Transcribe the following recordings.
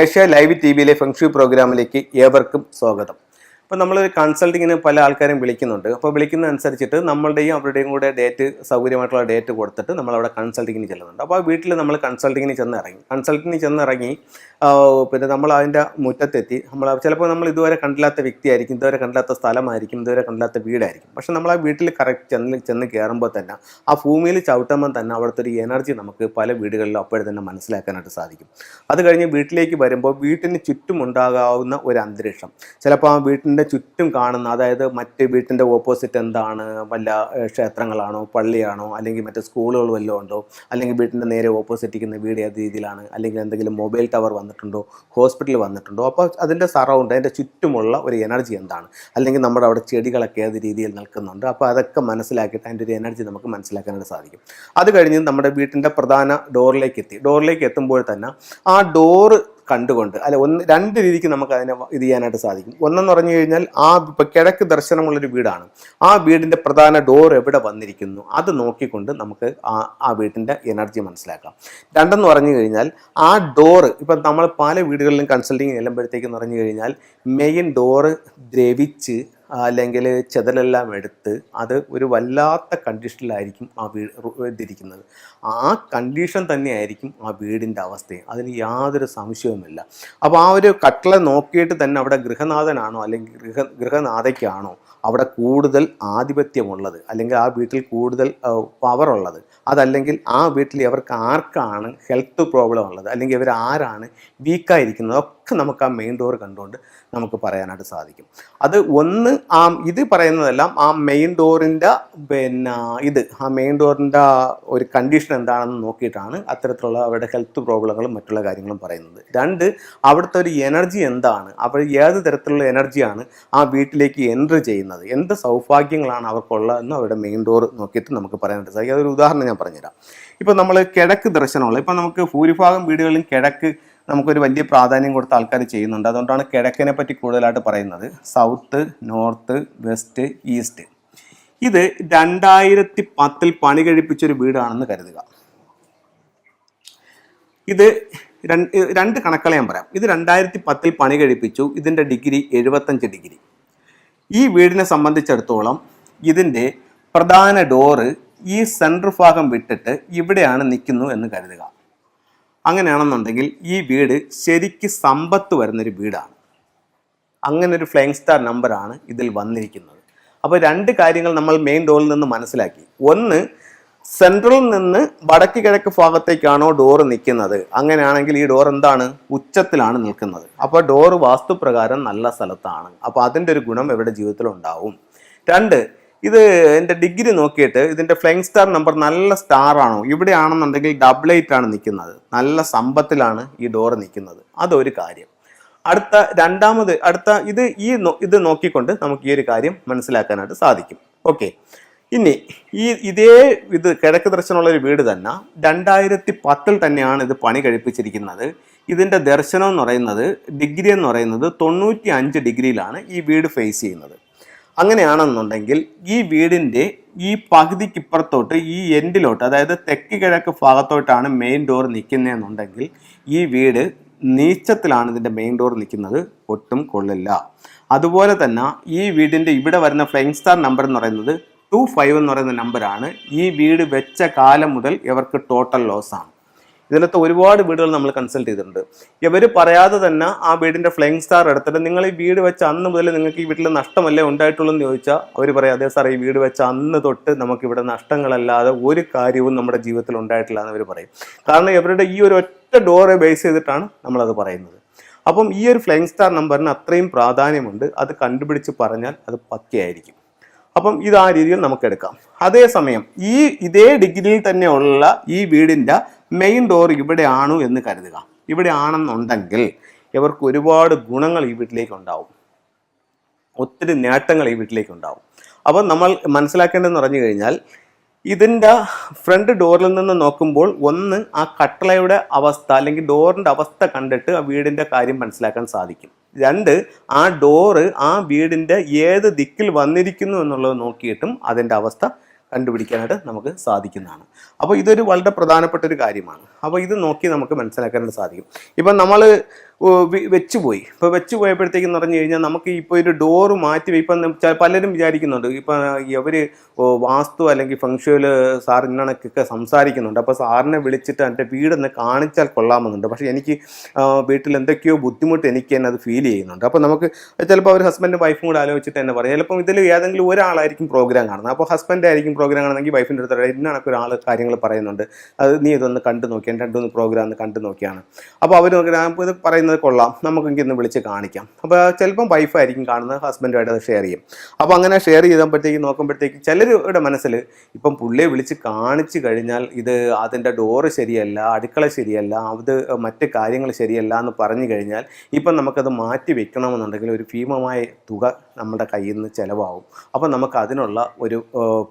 Asia live T വിയിലെ feng shui പ്രോഗ്രാമിലേക്ക് ഏവർക്കും സ്വാഗതം. അപ്പോൾ നമ്മൾ കൺസൾട്ടിങ്ങിന് പല ആൾക്കാരും വിളിക്കുന്നുണ്ട്. അപ്പോൾ വിളിക്കുന്ന അനുസരിച്ചിട്ട് നമ്മളുടെയും അവരുടെയും കൂടെ ഡേറ്റ് സൗകര്യമായിട്ടുള്ള ഡേറ്റ് കൊടുത്തിട്ട് നമ്മൾ അവിടെ കൺസൾട്ടിങ്ങിന് ചെല്ലുന്നുണ്ട്. അപ്പോൾ വീട്ടിൽ നമ്മൾ കൺസൾട്ടിങ്ങിന് ചെന്ന് ഇറങ്ങി കൺസൾട്ടിങ്ങിന് ചെന്ന് ഇറങ്ങി പിന്നെ നമ്മൾ അതിന്റെ മുറ്റത്തെത്തി. നമ്മൾ ചിലപ്പോൾ നമ്മൾ ഇതുവരെ കണ്ടില്ലാത്ത വ്യക്തിയായിരിക്കും ഇതുവരെ കണ്ടില്ലാത്ത സ്ഥലമായിരിക്കും ഇതുവരെ കണ്ടില്ലാത്ത വീടായിരിക്കും. പക്ഷെ നമ്മൾ ആ വീട്ടിൽ കറക്റ്റ് ചെന്ന് ചെന്ന് കയറുമ്പോൾ തന്നെ ആ ഭൂമിയിൽ ചവിട്ടുമ്പോൾ തന്നെ അവിടുത്തെ ഒരു എനർജി നമുക്ക് പല വീടുകളിലും അപ്പോഴേ തന്നെ മനസ്സിലാക്കാനായിട്ട് സാധിക്കും. അത് കഴിഞ്ഞ് വീട്ടിലേക്ക് വരുമ്പോൾ വീട്ടിന് ചുറ്റുമുണ്ടാകാവുന്ന ഒരു അന്തരീക്ഷം. ചിലപ്പോൾ ആ വീട്ടിന്റെ ചുറ്റും കാണുന്ന അതായത് മറ്റ് വീട്ടിന്റെ ഓപ്പോസിറ്റ് എന്താണ് വല്ല ക്ഷേത്രങ്ങളാണോ പള്ളിയാണോ അല്ലെങ്കിൽ മറ്റ് സ്കൂളുകൾ വല്ലതും ഉണ്ടോ അല്ലെങ്കിൽ വീട്ടിന്റെ നേരെ ഓപ്പോസിറ്റ് ഇരിക്കുന്ന വീട് ഏത് രീതിയിലാണ് അല്ലെങ്കിൽ എന്തെങ്കിലും മൊബൈൽ ടവർ വന്നിട്ടുണ്ടോ ഹോസ്പിറ്റൽ വന്നിട്ടുണ്ടോ അപ്പോൾ അതിന്റെ സറൗണ്ട് അതിന്റെ ചുറ്റുമുള്ള ഒരു എനർജി എന്താണ്? അല്ലെങ്കിൽ നമ്മുടെ അവിടെ ചെടികളൊക്കെ ഏത് രീതിയിൽ നിൽക്കുന്നുണ്ട്? അപ്പോൾ അതൊക്കെ മനസ്സിലാക്കിയിട്ട് അതിന്റെ ഒരു എനർജി നമുക്ക് മനസ്സിലാക്കാനായിട്ട് സാധിക്കും. അത് കഴിഞ്ഞ് നമ്മുടെ വീട്ടിന്റെ പ്രധാന ഡോറിലേക്ക് എത്തി. ഡോറിലേക്ക് എത്തുമ്പോൾ തന്നെ ആ ഡോറ് കണ്ടുകൊണ്ട് അല്ല ഒന്ന് രണ്ട് രീതിക്ക് നമുക്ക് അതിനെ ഇത് ചെയ്യാനായിട്ട് സാധിക്കും. ഒന്നെന്ന് പറഞ്ഞു കഴിഞ്ഞാൽ ആ ഇപ്പം കിഴക്ക് ദർശനമുള്ളൊരു വീടാണ്. ആ വീടിന്റെ പ്രധാന ഡോർ എവിടെ വന്നിരിക്കുന്നു? അത് നോക്കിക്കൊണ്ട് നമുക്ക് ആ ആ വീട്ടിന്റെ എനർജി മനസ്സിലാക്കാം. രണ്ടെന്ന് പറഞ്ഞു കഴിഞ്ഞാൽ ആ ഡോർ ഇപ്പം നമ്മൾ പല വീടുകളിലും കൺസൾട്ടിങ് ചെല്ലുമ്പോഴത്തേക്കെന്ന് പറഞ്ഞു കഴിഞ്ഞാൽ മെയിൻ ഡോറ് ദ്രവിച്ച് അല്ലെങ്കിൽ ചെതലെല്ലാം എടുത്ത് അത് ഒരു വല്ലാത്ത കണ്ടീഷനിലായിരിക്കും ആ വീട് ഇതിരിക്കുന്നത്. ആ കണ്ടീഷൻ തന്നെയായിരിക്കും ആ വീടിന്റെ അവസ്ഥയും. അതിന് യാതൊരു സംശയവുമില്ല. അപ്പോൾ ആ ഒരു കട്ടള നോക്കിയിട്ട് തന്നെ അവിടെ ഗൃഹനാഥനാണോ അല്ലെങ്കിൽ ഗൃഹ ഗൃഹനാഥയ്ക്കാണോ അവിടെ കൂടുതൽ ആധിപത്യമുള്ളത്? അല്ലെങ്കിൽ ആ വീട്ടിൽ കൂടുതൽ പവറുള്ളത് അതല്ലെങ്കിൽ ആ വീട്ടിൽ അവർക്ക് ആർക്കാണ് ഹെൽത്ത് പ്രോബ്ലം ഉള്ളത്? അല്ലെങ്കിൽ ഇവർ ആരാണ് വീക്കായിരിക്കുന്നത് ഒക്കെ നമുക്ക് ആ മെയിൻ ഡോർ കണ്ടുകൊണ്ട് നമുക്ക് പറയാനായിട്ട് സാധിക്കും. അത് ഒന്ന് ആ ഇത് പറയുന്നതെല്ലാം ആ മെയിൻ ഡോറിന്റെ പിന്നെ ഇത് ആ മെയിൻ ഡോറിന്റെ ഒരു കണ്ടീഷൻ എന്താണെന്ന് നോക്കിയിട്ടാണ് അത്തരത്തിലുള്ള അവരുടെ ഹെൽത്ത് പ്രോബ്ലങ്ങളും മറ്റുള്ള കാര്യങ്ങളും പറയുന്നത്. രണ്ട് അവിടുത്തെ ഒരു എനർജി എന്താണ്? അവർ ഏത് തരത്തിലുള്ള എനർജിയാണ് ആ വീട്ടിലേക്ക് എൻട്രി ചെയ്യുന്നത്? എന്ത് സൗഭാഗ്യങ്ങളാണ് അവർക്കുള്ളതെന്ന് അവരുടെ മെയിൻ ഡോർ നോക്കിയിട്ട് നമുക്ക് പറയാനായിട്ട് സാധിക്കും. അതൊരു ഉദാഹരണം ഞാൻ പറഞ്ഞുതരാം. ഇപ്പോൾ നമ്മൾ കിഴക്ക് ദർശനമുള്ള ഇപ്പോൾ നമുക്ക് ഭൂരിഭാഗം വീടുകളിലും കിഴക്ക് നമുക്കൊരു വലിയ പ്രാധാന്യം കൊടുത്ത ആൾക്കാർ ചെയ്യുന്നുണ്ട്. അതുകൊണ്ടാണ് കിഴക്കിനെ പറ്റി കൂടുതലായിട്ട് പറയുന്നത്. സൗത്ത് നോർത്ത് വെസ്റ്റ് ഈസ്റ്റ് ഇത് രണ്ടായിരത്തി പത്തിൽ പണി കഴിപ്പിച്ചൊരു വീടാണെന്ന് കരുതുക. ഇത് രണ്ട് കണക്കളെ ഞാൻ പറയാം. ഇത് രണ്ടായിരത്തി പത്തിൽ പണി കഴിപ്പിച്ചു. ഇതിന്റെ ഡിഗ്രി എഴുപത്തഞ്ച് ഡിഗ്രി. ഈ വീടിനെ സംബന്ധിച്ചിടത്തോളം ഇതിന്റെ പ്രധാന ഡോറ് ഈ സെൻട്രൽ ഭാഗം വിട്ടിട്ട് ഇവിടെയാണ് നിൽക്കുന്നു എന്ന് കരുതുക. അങ്ങനെയാണെന്നുണ്ടെങ്കിൽ ഈ വീട് ശരിക്ക് സമ്പത്ത് വരുന്നൊരു വീടാണ്. അങ്ങനെ ഒരു ഫ്ലൈങ് സ്റ്റാർ നമ്പറാണ് ഇതിൽ വന്നിരിക്കുന്നത്. അപ്പോൾ രണ്ട് കാര്യങ്ങൾ നമ്മൾ മെയിൻ ഡോറിൽ നിന്ന് മനസ്സിലാക്കി. ഒന്ന് സെൻട്രലിൽ നിന്ന് വടക്ക് കിഴക്ക് ഭാഗത്തേക്കാണോ ഡോറ് നിൽക്കുന്നത്? അങ്ങനെയാണെങ്കിൽ ഈ ഡോർ എന്താണ്? ഉച്ചത്തിലാണ് നിൽക്കുന്നത്. അപ്പോൾ ഡോറ് വാസ്തുപ്രകാരം നല്ല സ്ഥലത്താണ്. അപ്പോൾ അതിന്റെ ഒരു ഗുണം എവിടെ ജീവിതത്തിൽ ഉണ്ടാവും രണ്ട് ഇത് എന്റെ ഡിഗ്രി നോക്കിയിട്ട് ഇതിന്റെ ഫ്ലൈങ് സ്റ്റാർ നമ്പർ നല്ല സ്റ്റാർ ആണോ? ഇവിടെ ആണെന്നുണ്ടെങ്കിൽ ഡബിൾ എയ്റ്റ് ആണ് നിൽക്കുന്നത്. നല്ല സമ്പത്തിലാണ് ഈ ഡോർ നിൽക്കുന്നത്. അതൊരു കാര്യം. അടുത്ത രണ്ടാമത് അടുത്ത ഇത് ഈ ഇത് നോക്കിക്കൊണ്ട് നമുക്ക് ഈ ഒരു കാര്യം മനസ്സിലാക്കാനായിട്ട് സാധിക്കും. ഓക്കെ ഇനി ഈ ഇതേ ഇത് കിഴക്ക് ദർശനമുള്ള ഒരു വീട് തന്നെ രണ്ടായിരത്തി പത്തിൽ തന്നെയാണ് ഇത് പണി കഴിപ്പിച്ചിരിക്കുന്നത്. ഇതിന്റെ ദർശനം എന്ന് പറയുന്നത് ഡിഗ്രി എന്ന് പറയുന്നത് തൊണ്ണൂറ്റി അഞ്ച് ഡിഗ്രിയിലാണ് ഈ വീട് ഫേസ് ചെയ്യുന്നത്. അങ്ങനെയാണെന്നുണ്ടെങ്കിൽ ഈ വീടിന്റെ ഈ പകുതിക്കിപ്പുറത്തോട്ട് ഈ എൻഡിലോട്ട് അതായത് തെക്ക് കിഴക്ക് ഭാഗത്തോട്ടാണ് മെയിൻ ഡോർ നിൽക്കുന്നതെന്നുണ്ടെങ്കിൽ ഈ വീട് നീച്ചത്തിലാണ് ഇതിന്റെ മെയിൻ ഡോർ നിൽക്കുന്നത്. ഒട്ടും കൊള്ളില്ല. അതുപോലെ തന്നെ ഈ വീടിന്റെ ഇവിടെ വരുന്ന ഫ്ലൈങ് സ്റ്റാർ നമ്പർ എന്ന് പറയുന്നത് ടു ഫൈവ് എന്ന് പറയുന്ന നമ്പറാണ് ഈ വീട് വെച്ച കാലം മുതൽ ഇവർക്ക് ടോട്ടൽ ലോസ് ഇതിലത്തെ ഒരുപാട് വീടുകൾ നമ്മൾ കൺസൾട്ട് ചെയ്തിട്ടുണ്ട്. ഇവർ പറയാതെ തന്നെ ആ വീടിന്റെ ഫ്ലൈങ് സ്റ്റാർ എടുത്തിട്ട് നിങ്ങൾ ഈ വീട് വെച്ച അന്ന് മുതൽ നിങ്ങൾക്ക് ഈ വീട്ടിൽ നഷ്ടമല്ലേ ഉണ്ടായിട്ടുള്ളൂ എന്ന് ചോദിച്ചാൽ അവർ പറയാം അതേ സാർ ഈ വീട് വെച്ച അന്ന് തൊട്ട് നമുക്ക് ഇവിടെ നഷ്ടങ്ങളല്ലാതെ ഒരു കാര്യവും നമ്മുടെ ജീവിതത്തിൽ ഉണ്ടായിട്ടില്ല എന്ന് അവർ പറയും. കാരണം ഇവരുടെ ഈ ഒരു ഒറ്റ ഡോറെ ബേസ് ചെയ്തിട്ടാണ് നമ്മളത് പറയുന്നത്. അപ്പം ഈ ഒരു ഫ്ലൈങ് സ്റ്റാർ നമ്പറിന് അത്രയും പ്രാധാന്യമുണ്ട്. അത് കണ്ടുപിടിച്ച് പറഞ്ഞാൽ അത് പക്കയായിരിക്കും. അപ്പം ഇത് ആ രീതിയിൽ നമുക്ക് എടുക്കാം. അതേസമയം ഈ ഇതേ ഡിഗ്രിയിൽ തന്നെയുള്ള ഈ വീടിന്റെ മെയിൻ ഡോർ ഇവിടെയാണു എന്ന് കരുതുക. ഇവിടെ ആണെന്നുണ്ടെങ്കിൽ ഇവർക്ക് ഒരുപാട് ഗുണങ്ങൾ ഈ വീട്ടിലേക്ക് ഉണ്ടാവും ഒത്തിരി നേട്ടങ്ങൾ ഈ വീട്ടിലേക്ക് ഉണ്ടാവും അപ്പം നമ്മൾ മനസ്സിലാക്കേണ്ടതെന്ന് പറഞ്ഞു കഴിഞ്ഞാൽ ഇതിന്റെ ഫ്രണ്ട് ഡോറിൽ നിന്ന് നോക്കുമ്പോൾ ഒന്ന് ആ കട്ടളയുടെ അവസ്ഥ അല്ലെങ്കിൽ ഡോറിന്റെ അവസ്ഥ കണ്ടിട്ട് ആ വീടിന്റെ കാര്യം മനസ്സിലാക്കാൻ സാധിക്കും. രണ്ട് ആ ഡോറ് ആ വീടിന്റെ ഏത് ദിക്കിൽ വന്നിരിക്കുന്നു എന്നുള്ളത് നോക്കിയിട്ടും അതിന്റെ അവസ്ഥ കണ്ടുപിടിക്കാനായിട്ട് നമുക്ക് സാധിക്കുന്നതാണ്. അപ്പോൾ ഇതൊരു വളരെ പ്രധാനപ്പെട്ട ഒരു കാര്യമാണ്. അപ്പോൾ ഇത് നോക്കി നമുക്ക് മനസ്സിലാക്കാനായിട്ട് സാധിക്കും. ഇപ്പം നമ്മൾ ഓ, പോയി ഇപ്പോൾ വെച്ച് പോയപ്പോഴത്തേക്കെന്ന് പറഞ്ഞു കഴിഞ്ഞാൽ നമുക്ക് ഇപ്പോൾ ഒരു ഡോറ് മാറ്റി ഇപ്പം പലരും വിചാരിക്കുന്നുണ്ട്. ഇപ്പം ഇവർ വാസ്തു അല്ലെങ്കിൽ ഫംഗ്ഷനിൽ സാർ സംസാരിക്കുന്നുണ്ട്. അപ്പോൾ സാറിനെ വിളിച്ചിട്ട് എന്റെ വീടൊന്ന് കാണിച്ചാൽ കൊള്ളാമെന്നുണ്ട്. പക്ഷേ എനിക്ക് വീട്ടിൽ എന്തൊക്കെയോ ബുദ്ധിമുട്ട് എനിക്ക് തന്നെ അത് ഫീൽ ചെയ്യുന്നുണ്ട്. അപ്പോൾ നമുക്ക് ചിലപ്പോൾ അവർ ഹസ്ബൻഡും വൈഫും കൂടെ ആലോചിച്ചിട്ട് തന്നെ പറയും. ചിലപ്പം ഇതിൽ ഏതെങ്കിലും ഒരാളായിരിക്കും പ്രോഗ്രാം കാണുന്നത്. അപ്പോൾ ഹസ്ബൻഡ് ആയിരിക്കും പ്രോഗ്രാം കാണുന്നെങ്കിൽ വൈഫിന്റെ അടുത്ത് ഇന്നണക്ക് ഒരാൾ കാര്യങ്ങൾ പറയുന്നുണ്ട്. അത് നീ ഇതൊന്ന് കണ്ടു നോക്കിയാൽ രണ്ടുമൂന്ന് പ്രോഗ്രാം ഒന്ന് കണ്ടു നോക്കിയാണ്. അപ്പോൾ അവർ നോക്കി അപ്പോൾ ഇത് പറയുന്നത് കൊള്ളാം. നമുക്കെങ്കിൽ ഇന്ന് വിളിച്ച് കാണിക്കാം. അപ്പോൾ ചിലപ്പം വൈഫായിരിക്കും കാണുന്നത് ഹസ്ബൻഡുമായിട്ട് അത് ഷെയർ ചെയ്യും. അപ്പോൾ അങ്ങനെ ഷെയർ ചെയ്തപ്പോഴത്തേക്ക് നോക്കുമ്പോഴത്തേക്ക് ചിലരുടെ മനസ്സിൽ ഇപ്പം പുള്ളിയെ വിളിച്ച് കാണിച്ചു കഴിഞ്ഞാൽ ഇത് അതിന്റെ ഡോറ് ശരിയല്ല അടുക്കള ശരിയല്ല അത് മറ്റ് കാര്യങ്ങൾ ശരിയല്ല എന്ന് പറഞ്ഞു കഴിഞ്ഞാൽ ഇപ്പം നമുക്കത് മാറ്റി വെക്കണമെന്നുണ്ടെങ്കിൽ ഒരു ഭീമമായ തുക നമ്മുടെ കയ്യിൽ നിന്ന് ചിലവാകും. അപ്പോൾ നമുക്ക് അതിനുള്ള ഒരു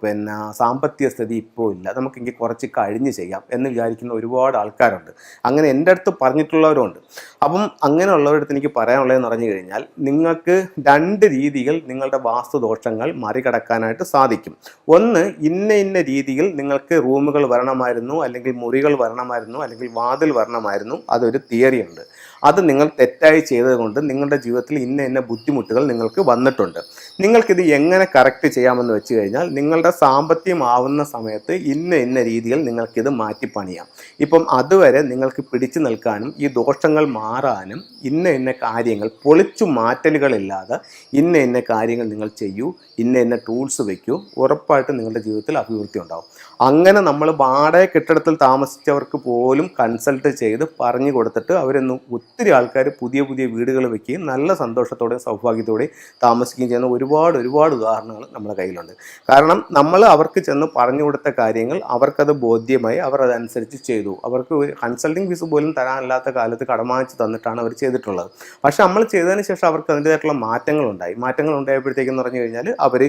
പിന്നെ സാമ്പത്തിക സ്ഥിതി ഇപ്പോൾ ഇല്ല. നമുക്കെങ്കിൽ കുറച്ച് കഴിഞ്ഞ് ചെയ്യാം എന്ന് വിചാരിക്കുന്ന ഒരുപാട് ആൾക്കാരുണ്ട്. അങ്ങനെ എന്റെ അടുത്ത് പറഞ്ഞിട്ടുള്ളവരുണ്ട്. അപ്പം അങ്ങനെയുള്ളവരടുത്ത് എനിക്ക് പറയാനുള്ളതെന്ന് പറഞ്ഞു കഴിഞ്ഞാൽ നിങ്ങൾക്ക് രണ്ട് രീതികൾ നിങ്ങളുടെ വാസ്തുദോഷങ്ങൾ മറികടക്കാനായിട്ട് സാധിക്കും. ഒന്ന് ഇന്ന ഇന്ന രീതിയിൽ നിങ്ങൾക്ക് റൂമുകൾ വരണമായിരുന്നു അല്ലെങ്കിൽ മുറികൾ വരണമായിരുന്നു അല്ലെങ്കിൽ വാതിൽ വരണമായിരുന്നു. അതൊരു തിയറി ഉണ്ട് അത് നിങ്ങൾ തെറ്റായി ചെയ്തതുകൊണ്ട് നിങ്ങളുടെ ജീവിതത്തിൽ ഇന്ന ഇന്ന ബുദ്ധിമുട്ടുകൾ നിങ്ങൾക്ക് വന്നിട്ടുണ്ട്. നിങ്ങൾക്കിത് എങ്ങനെ കറക്റ്റ് ചെയ്യാമെന്ന് വെച്ച് കഴിഞ്ഞാൽ നിങ്ങളുടെ സാമ്പത്തികമാവുന്ന സമയത്ത് ഇന്ന ഇന്ന രീതിയിൽ നിങ്ങൾക്കിത് മാറ്റിപ്പണിയാം ഇപ്പം അതുവരെ നിങ്ങൾക്ക് പിടിച്ചു നിൽക്കാനും ഈ ദോഷങ്ങൾ മാറാനും ഇന്ന ഇന്ന കാര്യങ്ങൾ പൊളിച്ചു മാറ്റലുകളില്ലാതെ ഇന്ന ഇന്ന കാര്യങ്ങൾ നിങ്ങൾ ചെയ്യൂ ഇന്ന ഇന്ന ടൂൾസ് വയ്ക്കൂ ഉറപ്പായിട്ടും നിങ്ങളുടെ ജീവിതത്തിൽ അഭിവൃദ്ധി ഉണ്ടാവും. അങ്ങനെ നമ്മൾ വാടക കെട്ടിടത്തിൽ താമസിച്ചവർക്ക് പോലും കൺസൾട്ട് ചെയ്ത് പറഞ്ഞു കൊടുത്തിട്ട് അവരൊന്നും ഒത്തിരി ആൾക്കാർ പുതിയ പുതിയ വീടുകൾ വെക്കുകയും നല്ല സന്തോഷത്തോടെയും സൗഭാഗ്യത്തോടെയും താമസിക്കുകയും ചെയ്യുന്ന ഒരുപാട് ഒരുപാട് ഉദാഹരണങ്ങൾ നമ്മുടെ കയ്യിലുണ്ട്. കാരണം നമ്മൾ അവർക്ക് ചെന്ന് പറഞ്ഞു കൊടുത്ത കാര്യങ്ങൾ അവർക്കത് ബോധ്യമായി അവർ അതനുസരിച്ച് ചെയ്തു. അവർക്ക് ഒരു കൺസൾട്ടിങ് ഫീസ് പോലും തരാനില്ലാത്ത കാലത്ത് കടമാച്ച് തന്നിട്ടാണ് അവർ ചെയ്തിട്ടുള്ളത്. പക്ഷേ നമ്മൾ ചെയ്തതിന് ശേഷം അവർക്ക് അതിന്റെതായിട്ടുള്ള മാറ്റങ്ങളുണ്ടായി. മാറ്റങ്ങൾ ഉണ്ടായപ്പോഴത്തേക്കെന്ന് പറഞ്ഞു കഴിഞ്ഞാൽ അവർ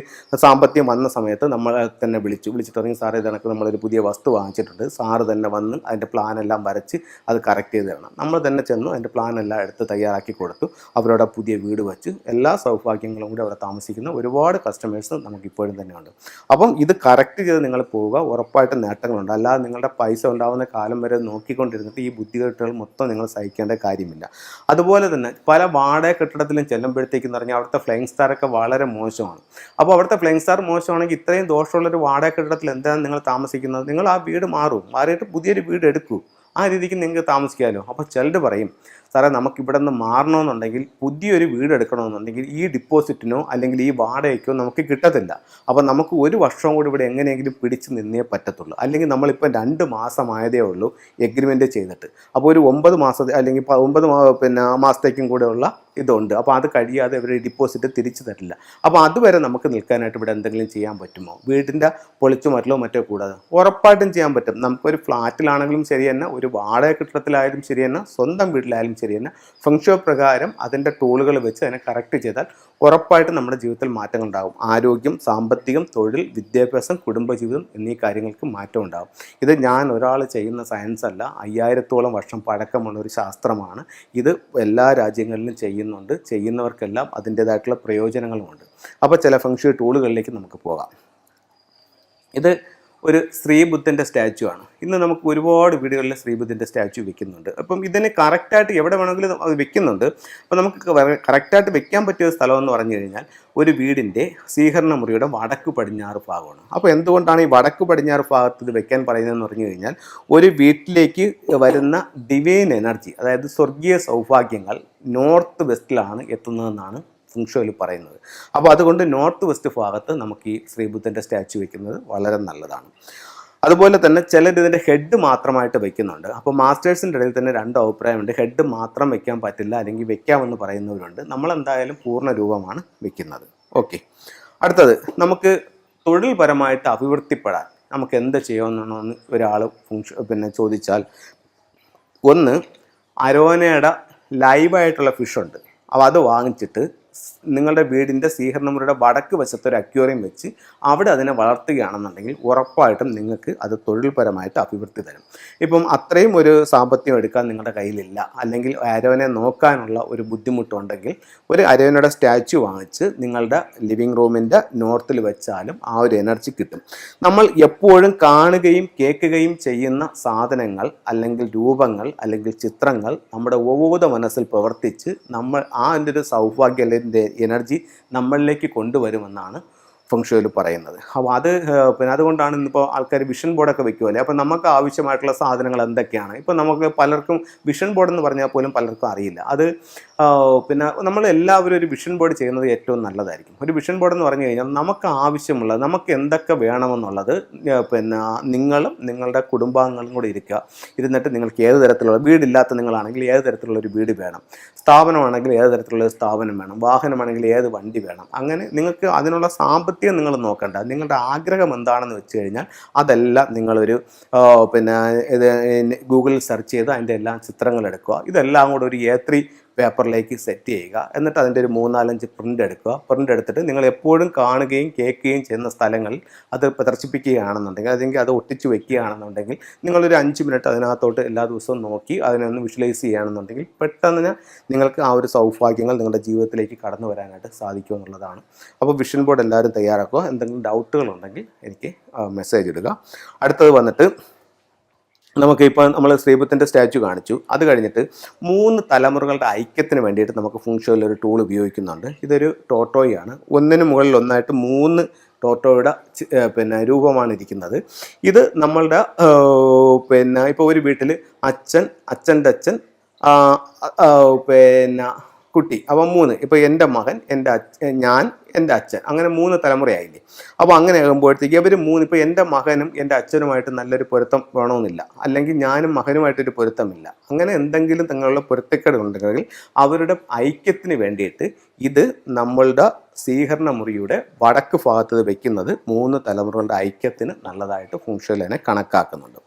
സാമ്പത്തികം വന്ന സമയത്ത് നമ്മളെ തന്നെ വിളിച്ചു. വിളിച്ചിട്ട് പറഞ്ഞു സാറേ ഇതണക്ക് നമ്മളൊരു പുതിയ വസ്തു വാങ്ങിച്ചിട്ടുണ്ട്. സാറ് തന്നെ വന്ന് അതിന്റെ പ്ലാനെല്ലാം വരച്ച് അത് കറക്റ്റ് ചെയ്ത് തരണം. നമ്മൾ തന്നെ ചെന്നു അതിന്റെ പ്ലാനെല്ലാം എടുത്ത് തയ്യാറാക്കി കൊടുത്തു. അവരവിടെ പുതിയ വീട് വെച്ച്. എല്ലാ സൗഭാഗ്യങ്ങളും കൂടി അവിടെ താമസിക്കുന്ന. ഒരുപാട് കസ്റ്റമേഴ്സ് നമുക്ക് ഇപ്പോഴും തന്നെ ഉണ്ട്. അപ്പം ഇത് കറക്റ്റ് ചെയ്ത് നിങ്ങൾ പോവുക. ഉറപ്പായിട്ട് നേട്ടങ്ങളുണ്ട് അല്ലാതെ നിങ്ങളുടെ പൈസ ഉണ്ടാകുന്ന കാലം വരെ നോക്കിക്കൊണ്ടിരുന്നിട്ട് ഈ ബുദ്ധികെട്ടുകൾ മൊത്തം നിങ്ങൾ സഹിക്കേണ്ട കാര്യമില്ല. അതുപോലെ തന്നെ പല വാടക കെട്ടിടത്തിലും ചെല്ലുമ്പോഴത്തേക്കെന്ന് പറഞ്ഞാൽ അവിടുത്തെ ഫ്ലൈങ് സ്റ്റാറൊക്കെ വളരെ മോശമാണ്. അപ്പോൾ അവിടുത്തെ ഫ്ലൈങ് സ്റ്റാർ മോശമാണെങ്കിൽ ഇത്രയും ദോഷമുള്ളൊരു വാടക കെട്ടിടത്തിൽ എന്താണ് നിങ്ങൾ താമസിക്കുന്നത്. നിങ്ങൾ ആ വീട് മാറും. മാറിയിട്ട് പുതിയൊരു വീട് എടുക്കൂ. ആ രീതിക്ക് നിങ്ങൾക്ക് താമസിക്കാമല്ലോ അപ്പോൾ ചിലർ പറയും സാറേ നമുക്കിവിടെ നിന്ന് മാറണമെന്നുണ്ടെങ്കിൽ പുതിയൊരു വീട് എടുക്കണമെന്നുണ്ടെങ്കിൽ ഈ ഡിപ്പോസിറ്റിനോ അല്ലെങ്കിൽ ഈ വാടകയ്ക്കോ നമുക്ക് കിട്ടത്തില്ല. അപ്പോൾ നമുക്ക് ഒരു വർഷം കൂടി ഇവിടെ എങ്ങനെയെങ്കിലും പിടിച്ച് നിന്നേ പറ്റത്തുള്ളൂ. അല്ലെങ്കിൽ നമ്മളിപ്പോൾ രണ്ട് മാസമായതേ ഉള്ളൂ എഗ്രിമെന്റ് ചെയ്തിട്ട്. അപ്പോൾ ഒരു ഒമ്പത് മാസത്തെ അല്ലെങ്കിൽ ഒമ്പത് പിന്നെ മാസത്തേക്കും കൂടെയുള്ള ഇതുണ്ട്. അപ്പോൾ അത് കഴിയാതെ ഇവർ ഡിപ്പോസിറ്റ് തിരിച്ചു തരില്ല. അപ്പോൾ അതുവരെ നമുക്ക് നിൽക്കാനായിട്ട് ഇവിടെ എന്തെങ്കിലും ചെയ്യാൻ പറ്റുമോ? വീടിന്റെ പൊളിച്ചു മാറ്റലോ മറ്റോ കൂടാതെ? ഉറപ്പായിട്ടും ചെയ്യാൻ പറ്റും. നമുക്കൊരു ഫ്ലാറ്റിലാണെങ്കിലും ശരി തന്നെ ഒരു വാടക കെട്ടിടത്തിലായാലും ശരി തന്നെ സ്വന്തം വീട്ടിലായാലും ശരി തന്നെ ഫംഗ്ഷൻ പ്രകാരം അതിന്റെ ടൂളുകൾ വെച്ച് അതിനെ കറക്റ്റ് ചെയ്താൽ ഉറപ്പായിട്ടും നമ്മുടെ ജീവിതത്തിൽ മാറ്റങ്ങൾ ഉണ്ടാകും. ആരോഗ്യം സാമ്പത്തികം തൊഴിൽ വിദ്യാഭ്യാസം കുടുംബജീവിതം എന്നീ കാര്യങ്ങൾക്ക് മാറ്റം ഉണ്ടാകും. ഇത് ഞാൻ ഒരാൾ ചെയ്യുന്ന സയൻസ് അല്ല അയ്യായിരത്തോളം വർഷം പഴക്കമുള്ള ഒരു ശാസ്ത്രമാണ്. ഇത് എല്ലാ രാജ്യങ്ങളിലും ചെയ്യുന്നുണ്ട്. ചെയ്യുന്നവർക്കെല്ലാം അതിന്റേതായിട്ടുള്ള പ്രയോജനങ്ങളുമുണ്ട്. അപ്പോൾ ചില ഫംഗ്ഷൻ ടൂളുകളിലേക്ക് നമുക്ക് പോകാം. ഇത് ഒരു ശ്രീബുദ്ധന്റെ സ്റ്റാച്ചു ആണ്. ഇന്ന് നമുക്ക് ഒരുപാട് വീടുകളിൽ ശ്രീബുദ്ധന്റെ സ്റ്റാച്ചു വെക്കുന്നുണ്ട്. അപ്പം ഇതിനെ കറക്റ്റായിട്ട് എവിടെ വേണമെങ്കിലും അത് വെക്കുന്നുണ്ട്. അപ്പം നമുക്ക് കറക്റ്റായിട്ട് വെക്കാൻ പറ്റിയ സ്ഥലം എന്ന് പറഞ്ഞു കഴിഞ്ഞാൽ ഒരു വീടിന്റെ സ്വീകരണ മുറിയുടെ വടക്ക് പടിഞ്ഞാറ് ഭാഗമാണ്. അപ്പോൾ എന്തുകൊണ്ടാണ് ഈ വടക്ക് പടിഞ്ഞാറ് ഭാഗത്ത് ഇത് വെക്കാൻ പറയുന്നതെന്ന് പറഞ്ഞു കഴിഞ്ഞാൽ ഒരു വീട്ടിലേക്ക് വരുന്ന ഡിവൈൻ എനർജി അതായത് സ്വർഗീയ സൗഭാഗ്യങ്ങൾ നോർത്ത് വെസ്റ്റിലാണ് എത്തുന്നതെന്നാണ് ഫുങ്ഷോയിൽ പറയുന്നത്. അപ്പോൾ അതുകൊണ്ട് നോർത്ത് വെസ്റ്റ് ഭാഗത്ത് നമുക്ക് ഈ ശ്രീബുദ്ധന്റെ സ്റ്റാച്ചു വയ്ക്കുന്നത് വളരെ നല്ലതാണ്. അതുപോലെ തന്നെ ചിലർ ഇതിന്റെ ഹെഡ് മാത്രമായിട്ട് വെക്കുന്നുണ്ട്. അപ്പോൾ മാസ്റ്റേഴ്സിന്റെ ഇടയിൽ തന്നെ രണ്ട് അഭിപ്രായമുണ്ട്. ഹെഡ് മാത്രം വെക്കാൻ പറ്റില്ല അല്ലെങ്കിൽ വെക്കാമെന്ന് പറയുന്നവരുണ്ട്. നമ്മളെന്തായാലും പൂർണ രൂപമാണ് വെക്കുന്നത്. ഓക്കെ. അടുത്തത് നമുക്ക് തൊഴിൽപരമായിട്ട് അഭിവൃദ്ധിപ്പെടാൻ നമുക്ക് എന്ത് ചെയ്യുമെന്നാണ് ഒരാൾ ഫുങ്ഷ പിന്നെ ചോദിച്ചാൽ ഒന്ന് അരോനയുടെ ലൈവായിട്ടുള്ള ഫിഷുണ്ട് അപ്പോൾ അത് വാങ്ങിച്ചിട്ട് നിങ്ങളുടെ വീടിന്റെ സ്വീകരണമുറിയുടെ വടക്ക് വശത്ത് ഒരു വെച്ച് അവിടെ അതിനെ വളർത്തുകയാണെന്നുണ്ടെങ്കിൽ ഉറപ്പായിട്ടും നിങ്ങൾക്ക് അത് തൊഴിൽപരമായിട്ട് അഭിവൃദ്ധി തരും. ഇപ്പം അത്രയും ഒരു സാമ്പത്തികം എടുക്കാൻ നിങ്ങളുടെ കയ്യിലില്ല. അല്ലെങ്കിൽ അരവനെ നോക്കാനുള്ള ഒരു ബുദ്ധിമുട്ടുണ്ടെങ്കിൽ ഒരു അരവനയുടെ സ്റ്റാച്ചു വാങ്ങിച്ച് നിങ്ങളുടെ ലിവിങ് റൂമിന്റെ നോർത്തിൽ വെച്ചാലും ആ ഒരു എനർജി കിട്ടും. നമ്മൾ എപ്പോഴും കാണുകയും കേൾക്കുകയും ചെയ്യുന്ന സാധനങ്ങൾ അല്ലെങ്കിൽ രൂപങ്ങൾ അല്ലെങ്കിൽ ചിത്രങ്ങൾ നമ്മുടെ ഓവോധ മനസ്സിൽ പ്രവർത്തിച്ച് നമ്മൾ ആ എന്റെ ഒരു സൗഭാഗ്യത്തിന്റെ എനർജി നമ്മളിലേക്ക് കൊണ്ടുവരുമെന്നാണ് ഫംഗ്ഷനിൽ പറയുന്നത്. അപ്പോൾ അത് പിന്നെ അതുകൊണ്ടാണ് ഇന്നിപ്പോൾ ആൾക്കാർ വിഷൻ ബോർഡൊക്കെ വെക്കുമല്ലേ അപ്പോൾ നമുക്ക് ആവശ്യമായിട്ടുള്ള സാധനങ്ങൾ എന്തൊക്കെയാണ്? ഇപ്പോൾ നമുക്ക് പലർക്കും വിഷൻ ബോർഡ് എന്ന് പറഞ്ഞാൽ പോലും പലർക്കും അറിയില്ല. അത് പിന്നെ നമ്മൾ എല്ലാവരും ഒരു വിഷൻ ബോർഡ് ചെയ്യുന്നത് ഏറ്റവും നല്ലതായിരിക്കും. ഒരു വിഷൻ ബോർഡ് എന്ന് പറഞ്ഞു കഴിഞ്ഞാൽ നമുക്ക് ആവശ്യമുള്ളത് നമുക്ക് എന്തൊക്കെ വേണമെന്നുള്ളത് പിന്നെ നിങ്ങളും നിങ്ങളുടെ കുടുംബാംഗങ്ങളും കൂടി ഇരിക്കുക. ഇരുന്നിട്ട് നിങ്ങൾക്ക് ഏത് തരത്തിലുള്ള വീടില്ലാത്ത നിങ്ങളാണെങ്കിൽ ഏത് തരത്തിലുള്ള ഒരു വീട് വേണം. സ്ഥാപനമാണെങ്കിൽ ഏത് തരത്തിലുള്ള ഒരു സ്ഥാപനം വേണം. വാഹനമാണെങ്കിൽ ഏത് വണ്ടി വേണം. അങ്ങനെ നിങ്ങൾക്ക് അതിനുള്ള സാമ്പത്തികം നിങ്ങൾ നോക്കണ്ട. നിങ്ങളുടെ ആഗ്രഹം എന്താണെന്ന് വെച്ച് കഴിഞ്ഞാൽ അതെല്ലാം നിങ്ങളൊരു പിന്നെ ഇത് ഗൂഗിളിൽ സെർച്ച് ചെയ്ത് അതിന്റെ എല്ലാ ചിത്രങ്ങൾ എടുക്കുക. ഇതെല്ലാം കൂടെ ഒരു എ ത്രീ പേപ്പറിലേക്ക് സെറ്റ് ചെയ്യുക. എന്നിട്ട് അതിന്റെ ഒരു മൂന്നാലഞ്ച് പ്രിന്റ് എടുക്കുക. പ്രിന്റ് എടുത്തിട്ട് നിങ്ങൾ എപ്പോഴും കാണുകയും കേൾക്കുകയും ചെയ്യുന്ന സ്ഥലങ്ങളിൽ അത് പ്രദർശിപ്പിക്കുകയാണെന്നുണ്ടെങ്കിൽ അല്ലെങ്കിൽ അത് ഒട്ടിച്ച് വെക്കുകയാണെന്നുണ്ടെങ്കിൽ നിങ്ങളൊരു അഞ്ച് മിനിറ്റ് അതിനകത്തോട്ട് എല്ലാ ദിവസവും നോക്കി അതിനൊന്ന് വിഷ്വലൈസ് ചെയ്യുകയാണെന്നുണ്ടെങ്കിൽ പെട്ടെന്ന് നിങ്ങൾക്ക് ആ ഒരു സൗഭാഗ്യങ്ങൾ നിങ്ങളുടെ ജീവിതത്തിലേക്ക് കടന്നു വരാനായിട്ട് സാധിക്കും എന്നുള്ളതാണ്. അപ്പോൾ വിഷൻ ബോർഡ് എല്ലാവരും തയ്യാറാക്കുക. എന്തെങ്കിലും ഡൗട്ടുകൾ ഉണ്ടെങ്കിൽ എനിക്ക് മെസ്സേജ് ഇടുക. അടുത്തത് വന്നിട്ട് നമുക്ക് ഇപ്പോൾ നമ്മൾ ശ്രീപത്തിന്റെ സ്റ്റാച്ചു കാണിച്ചു. അത് കഴിഞ്ഞിട്ട് മൂന്ന് തലമുറകളുടെ ഐക്യത്തിന് വേണ്ടിയിട്ട് നമുക്ക് ഫുങ്ഷോയിൽ ഒരു ടൂൾ ഉപയോഗിക്കുന്നുണ്ട്. ഇതൊരു ടോട്ടോയാണ്. ഒന്നിന് മുകളിൽ ഒന്നായിട്ട് മൂന്ന് ടോട്ടോയുടെ പിന്നെ രൂപമാണ് ഇരിക്കുന്നത്. ഇത് നമ്മളുടെ പിന്നെ ഇപ്പോൾ ഒരു വീട്ടിൽ അച്ഛൻ അച്ഛന്റെ അച്ഛൻ പിന്നെ കുട്ടി അപ്പം മൂന്ന്. ഇപ്പോൾ എന്റെ മകൻ എന്റെ ഞാൻ എന്റെ അച്ഛൻ. അങ്ങനെ മൂന്ന് തലമുറയായില്ലേ? അപ്പോൾ അങ്ങനെ ആകുമ്പോഴത്തേക്ക് ഇവർ മൂന്ന് ഇപ്പോൾ എന്റെ മകനും എന്റെ അച്ഛനുമായിട്ട് നല്ലൊരു പൊരുത്തം വേണമെന്നില്ല. അല്ലെങ്കിൽ ഞാനും മകനുമായിട്ടൊരു പൊരുത്തമില്ല. അങ്ങനെ എന്തെങ്കിലും തങ്ങളുടെ പൊരുത്തക്കേട് ഉണ്ടെങ്കിൽ അവരുടെ ഐക്യത്തിന് വേണ്ടിയിട്ട് ഇത് നമ്മളുടെ സ്വീകരണ മുറിയുടെ വടക്ക് ഭാഗത്ത് വെക്കുന്നത് മൂന്ന് തലമുറകളുടെ ഐക്യത്തിന് നല്ലതായിട്ട് ഫുങ്ഷനിനെ കണക്കാക്കുന്നുണ്ട്.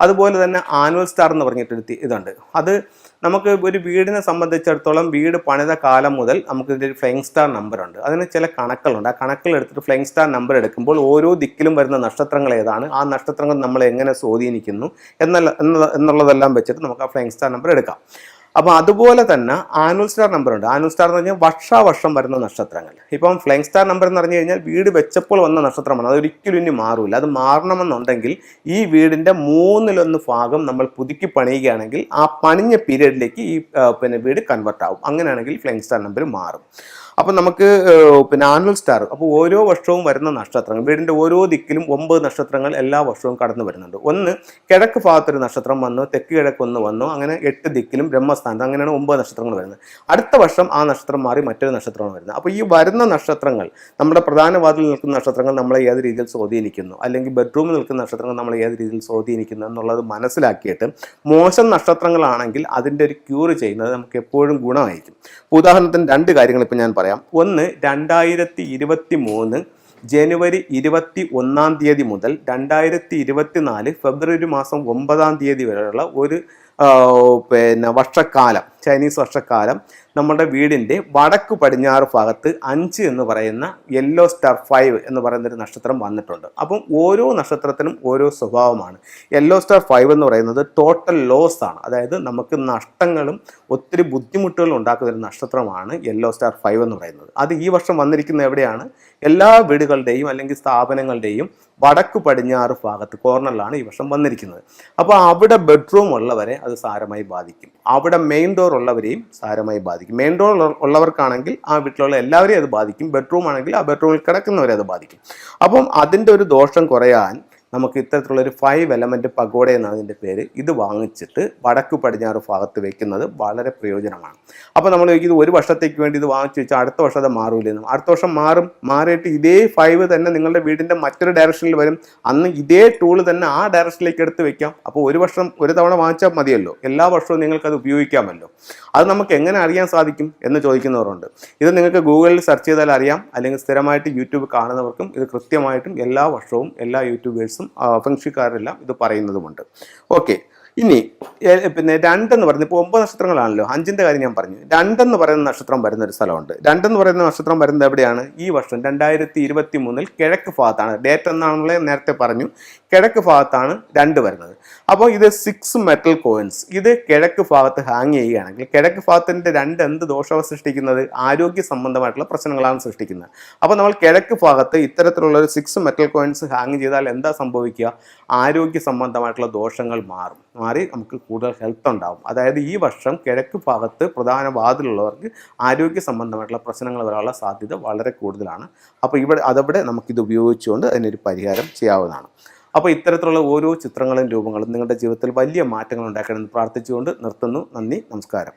അതുപോലെ തന്നെ ആനുവൽ സ്റ്റാർ എന്ന് പറഞ്ഞിട്ടൊരു തി- ഇതുണ്ട്. അത് നമുക്ക് ഒരു വീടിനെ സംബന്ധിച്ചിടത്തോളം വീട് പണിത കാലം മുതൽ നമുക്ക് ഇതിന്റെ ഒരു ഫ്ലൈങ് സ്റ്റാർ നമ്പർ ഉണ്ട്. അതിന് ചില കണക്കുകളുണ്ട് ആ കണക്കുകൾ എടുത്തിട്ട് ഫ്ലൈങ് സ്റ്റാർ നമ്പർ എടുക്കുമ്പോൾ ഓരോ ദിക്കിലും വരുന്ന നക്ഷത്രങ്ങൾ ഏതാണ് ആ നക്ഷത്രങ്ങൾ നമ്മൾ എങ്ങനെ സ്വാധീനിക്കുന്നു എന്നുള്ള- എന്നുള്ളതെല്ലാം വെച്ചിട്ട് നമുക്ക് ആ ഫ്ലൈങ് സ്റ്റാർ നമ്പർ എടുക്കാം. അപ്പോൾ അതുപോലെ തന്നെ ആനുവൽ സ്റ്റാർ നമ്പർ ഉണ്ട്. ആനുവൽ സ്റ്റാർ എന്ന് പറഞ്ഞാൽ വർഷാവർഷം വരുന്ന നക്ഷത്രങ്ങൾ. ഇപ്പം ഫ്ലൈങ് സ്റ്റാർ നമ്പർ എന്ന് പറഞ്ഞു കഴിഞ്ഞാൽ വീട് വെച്ചപ്പോൾ വന്ന നക്ഷത്രമാണ്. അത് ഒരിക്കലും ഇനി മാറൂല. അത് മാറണമെന്നുണ്ടെങ്കിൽ ഈ വീടിന്റെ മൂന്നിലൊന്ന് ഭാഗം നമ്മൾ പുതുക്കി പണിയുകയാണെങ്കിൽ ആ പണിഞ്ഞ പീരീഡിലേക്ക് ഈ പിന്നെ വീട് കൺവെർട്ട് ആവും. അങ്ങനെയാണെങ്കിൽ ഫ്ലൈങ് സ്റ്റാർ നമ്പർ മാറും. അപ്പം നമുക്ക് പിന്നെ ആനുവൽ സ്റ്റാർ അപ്പോൾ ഓരോ വർഷവും വരുന്ന നക്ഷത്രങ്ങൾ വീടിന്റെ ഓരോ ദിക്കിലും ഒമ്പത് നക്ഷത്രങ്ങൾ എല്ലാ വർഷവും കടന്നു വരുന്നുണ്ട്. ഒന്ന് കിഴക്ക് ഭാഗത്തൊരു നക്ഷത്രം വന്നു തെക്ക് കിഴക്ക് ഒന്ന് വന്നു അങ്ങനെ എട്ട് ദിക്കിലും ബ്രഹ്മസ്ഥാനത്ത് അങ്ങനെയാണ് ഒമ്പത് നക്ഷത്രങ്ങൾ വരുന്നത്. അടുത്ത വർഷം ആ നക്ഷത്രം മാറി മറ്റൊരു നക്ഷത്രമാണ് വരുന്നത്. അപ്പോൾ ഈ വരുന്ന നക്ഷത്രങ്ങൾ നമ്മുടെ പ്രധാന വാതിൽ നിൽക്കുന്ന നക്ഷത്രങ്ങൾ നമ്മളെ ഏത് രീതിയിൽ സ്വാധീനിക്കുന്നു? അല്ലെങ്കിൽ ബെഡ്റൂമിൽ നിൽക്കുന്ന നക്ഷത്രങ്ങൾ നമ്മളെ ഏത് രീതിയിൽ സ്വാധീനിക്കുന്നു എന്നുള്ളത് മനസ്സിലാക്കിയിട്ട് മോശം നക്ഷത്രങ്ങളാണെങ്കിൽ അതിന്റെ ഒരു ക്യൂർ ചെയ്യുന്നത് നമുക്ക് എപ്പോഴും ഗുണമായിരിക്കും. ഉദാഹരണത്തിന് രണ്ട് കാര്യങ്ങൾ ഇപ്പോൾ ഞാൻ പറയാം. ഒന്ന് രണ്ടായിരത്തി ഇരുപത്തി മൂന്ന് ജനുവരി ഇരുപത്തി ഒന്നാം തീയതി മുതൽ രണ്ടായിരത്തി ഇരുപത്തി നാല് ഫെബ്രുവരി മാസം ഒമ്പതാം തീയതി വരെയുള്ള ഒരു പിന്നെ വർഷക്കാലം ചൈനീസ് വർഷക്കാലം നമ്മുടെ വീടിന്റെ വടക്ക് പടിഞ്ഞാറ് ഭാഗത്ത് അഞ്ച് എന്ന് പറയുന്ന യെല്ലോ സ്റ്റാർ ഫൈവ് എന്ന് പറയുന്നൊരു നക്ഷത്രം വന്നിട്ടുണ്ട്. അപ്പം ഓരോ നക്ഷത്രത്തിനും ഓരോ സ്വഭാവമാണ്. യെല്ലോ സ്റ്റാർ ഫൈവ് എന്ന് പറയുന്നത് ടോട്ടൽ ലോസ് ആണ്. അതായത് നമുക്ക് നഷ്ടങ്ങളും ഒത്തിരി ബുദ്ധിമുട്ടുകളും ഉണ്ടാക്കുന്ന ഒരു നക്ഷത്രമാണ് യെല്ലോ സ്റ്റാർ ഫൈവ് എന്ന് പറയുന്നത്. അത് ഈ വർഷം വന്നിരിക്കുന്ന എവിടെയാണ്? എല്ലാ വീടുകളുടെയും അല്ലെങ്കിൽ സ്ഥാപനങ്ങളുടെയും വടക്ക് പടിഞ്ഞാറ് ഭാഗത്ത് കോർണറിലാണ് ഈ വർഷം വന്നിരിക്കുന്നത്. അപ്പോൾ അവിടെ ബെഡ്റൂം ഉള്ളവരെ അത് സാരമായി ബാധിക്കും. അവിടെ മെയിൻ ഡോർ ഉള്ളവരെയും സാരമായി ബാധിക്കും. മെയിൻ ഡോർ ഉള്ളവർക്കാണെങ്കിൽ ആ വീട്ടിലുള്ള എല്ലാവരെയും അത് ബാധിക്കും. ബെഡ്റൂം ആണെങ്കിൽ ആ ബെഡ്റൂമിൽ കിടക്കുന്നവരെ അത് ബാധിക്കും. അപ്പം അതിന്റെ ഒരു ദോഷം കുറയാൻ നമുക്ക് ഇത്തരത്തിലുള്ളൊരു ഫൈവ് എലമെന്റ് പഗോഡ എന്നാണ് ഇതിന്റെ പേര്. ഇത് വാങ്ങിച്ചിട്ട് വടക്ക് പടിഞ്ഞാറ് ഭാഗത്ത് വെക്കുന്നത് വളരെ പ്രയോജനമാണ്. അപ്പോൾ നമ്മൾ ഇത് ഒരു വർഷത്തേക്ക് വേണ്ടി ഇത് വാങ്ങിച്ചു വെച്ചാൽ അടുത്ത വർഷം അത് മാറൂലെന്നും അടുത്ത വർഷം മാറും മാറിയിട്ട് ഇതേ ഫൈവ് തന്നെ നിങ്ങളുടെ വീടിന്റെ മറ്റൊരു ഡയറക്ഷനിൽ വരും. അന്ന് ഇതേ ടൂൾ തന്നെ ആ ഡയറക്ഷനിലേക്ക് എടുത്ത് വെക്കാം. അപ്പോൾ ഒരു വർഷം ഒരു തവണ വാങ്ങിച്ചാൽ മതിയല്ലോ. എല്ലാ വർഷവും നിങ്ങൾക്കത് ഉപയോഗിക്കാമല്ലോ. അത് നമുക്ക് എങ്ങനെ അറിയാൻ സാധിക്കും എന്ന് ചോദിക്കുന്നവരുണ്ട്. ഇത് നിങ്ങൾക്ക് ഗൂഗിളിൽ സെർച്ച് ചെയ്താൽ അറിയാം. അല്ലെങ്കിൽ സ്ഥിരമായിട്ട് യൂട്യൂബ് കാണുന്നവർക്കും ഇത് കൃത്യമായിട്ടും എല്ലാ വർഷവും എല്ലാ യൂട്യൂബേഴ്സും ഫംഗ്ഷക്കാരെല്ലാം ഇത് പറയുന്നതുമുണ്ട്. ഓക്കെ ഇനി പിന്നെ രണ്ടെന്ന് പറയുന്നത് ഇപ്പോൾ ഒമ്പത് നക്ഷത്രങ്ങളാണല്ലോ അഞ്ചിന്റെ കാര്യം ഞാൻ പറഞ്ഞു. രണ്ടെന്ന് പറയുന്ന നക്ഷത്രം വരുന്ന ഒരു സ്ഥലമുണ്ട്. രണ്ടെന്ന് പറയുന്ന നക്ഷത്രം വരുന്നത് എവിടെയാണ്? ഈ വർഷം രണ്ടായിരത്തി ഇരുപത്തി മൂന്നിൽ കിഴക്ക് ഭാഗത്താണ്. ഡേറ്റ് എന്നാണെന്നുള്ളത് നേരത്തെ പറഞ്ഞു. കിഴക്ക് ഭാഗത്താണ് രണ്ട് വരുന്നത്. അപ്പോൾ ഇത് സിക്സ് മെറ്റൽ കോയിൻസ് ഇത് കിഴക്ക് ഭാഗത്ത് ഹാങ് ചെയ്യുകയാണെങ്കിൽ കിഴക്ക് ഭാഗത്തിന്റെ രണ്ട് എന്ത് ദോഷമാണ് സൃഷ്ടിക്കുന്നത്? ആരോഗ്യ സംബന്ധമായിട്ടുള്ള പ്രശ്നങ്ങളാണ് സൃഷ്ടിക്കുന്നത്. അപ്പോൾ നമ്മൾ കിഴക്ക് ഭാഗത്ത് ഇത്തരത്തിലുള്ള ഒരു സിക്സ് മെറ്റൽ കോയിൻസ് ഹാങ് ചെയ്താൽ എന്താ സംഭവിക്കുക? ആരോഗ്യ സംബന്ധമായിട്ടുള്ള ദോഷങ്ങൾ മാറും. മാറി നമുക്ക് കൂടുതൽ ഹെൽത്ത് ഉണ്ടാവും. അതായത് ഈ വർഷം കിഴക്ക് ഭാഗത്ത് പ്രധാന വാതിലുള്ളവർക്ക് ആരോഗ്യ സംബന്ധമായിട്ടുള്ള പ്രശ്നങ്ങൾ വരാനുള്ള സാധ്യത വളരെ കൂടുതലാണ്. അപ്പോൾ ഇവിടെ അതവിടെ നമുക്കിത് ഉപയോഗിച്ചുകൊണ്ട് അതിനൊരു പരിഹാരം ചെയ്യാവുന്നതാണ്. അപ്പോൾ ഇത്തരത്തിലുള്ള ഓരോ ചിത്രങ്ങളും രൂപങ്ങളും നിങ്ങളുടെ ജീവിതത്തിൽ വലിയ മാറ്റങ്ങൾ ഉണ്ടാക്കണമെന്ന് പ്രാർത്ഥിച്ചുകൊണ്ട് നിർത്തുന്നു. നന്ദി നമസ്കാരം.